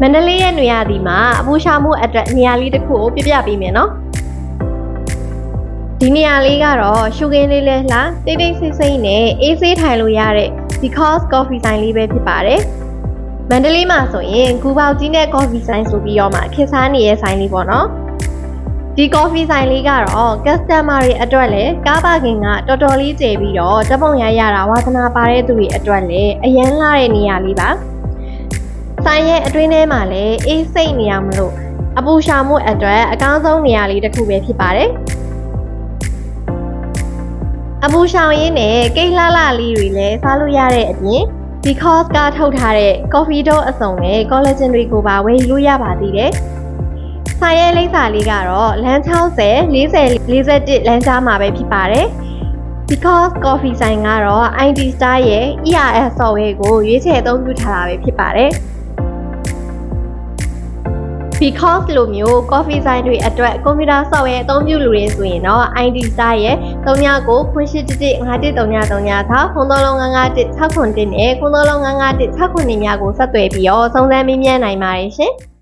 မန္တလေးရဲ့နေရာဒီမှာအပူရှာမှုအတွက်နေရာလေးတစ်ခုကိုပြပြပေးမယ်နော်ဒီနေရာလေးကတော့ရှုခင်းလေးလဲလှတိတ်တိတ်ဆိတ်ဆိတ်နဲ့အေးဆေးထိုင်လို့ရတဲ့ Because Coffee ဆိုင်လေးပဲဖြစ်ပါတယ်မန္တလေးမှာဆိုရင်ဂူပေါကြီးနဲ့ coffee ဆိုင်ဆိုပြီးတော့မှခေတ်စားနေတဲ့ဆိုင်လေးပေါ့နော်ဒီ coffee ဆိုင်လေးကတော့ customer တွေအတွက်လည်းကားပါကင်ကတော်တော်လေးကျေပြီးတော့တပ်ပုံရရတာဝါသနာပါတဲ့သူတွေအတွက်လည်းအရန်လာတဲ့နေရာလေးပါ ဆိုင်ရဲ့အတွင်းထဲမှာလည်းအေးစိတ်နေရမလို့အပူရှာမှုအတွက်အကောင်းဆုံးနေရာလေးတစ်ခုပဲဖြစ်ပါတယ်။အပူရှောင်ရင်းနဲ့ကိတ်လှလှလေးတွေလည်းစားလို့ရတဲ့အပြင် because ကထုတ်ထားတဲ့ coffee dough အစုံနဲ့ collagen တွေကိုပါဝယ်ယူလို့ရပါသေးတယ်။ဆိုင်ရဲ့လိပ်စာလေးကတော့လမ်း60 40 41လမ်းကြားမှာပဲဖြစ်ပါတယ်။ because coffee ဆိုင်ကတော့ ID Star ရဲ့ ERS software ကိုရွေးချယ်အသုံးပြုထားတာပဲဖြစ်ပါတယ်။ because လိုမျိုး coffee ဆိုင်တွေအတွက်ကွန်ပျူတာ software အသုံးပြုလူတွေဆိုရင်တော့ ID Star ရဲ့39ခွင့်811 5133ဖုန်းသုံးလုံး951 691နဲ့ဖုန်းသုံးလုံး951 691ညကိုဆက်သွယ်ပြီးတော့စုံစမ်းမေးမြန်းနိုင်ပါတယ်ရှင်။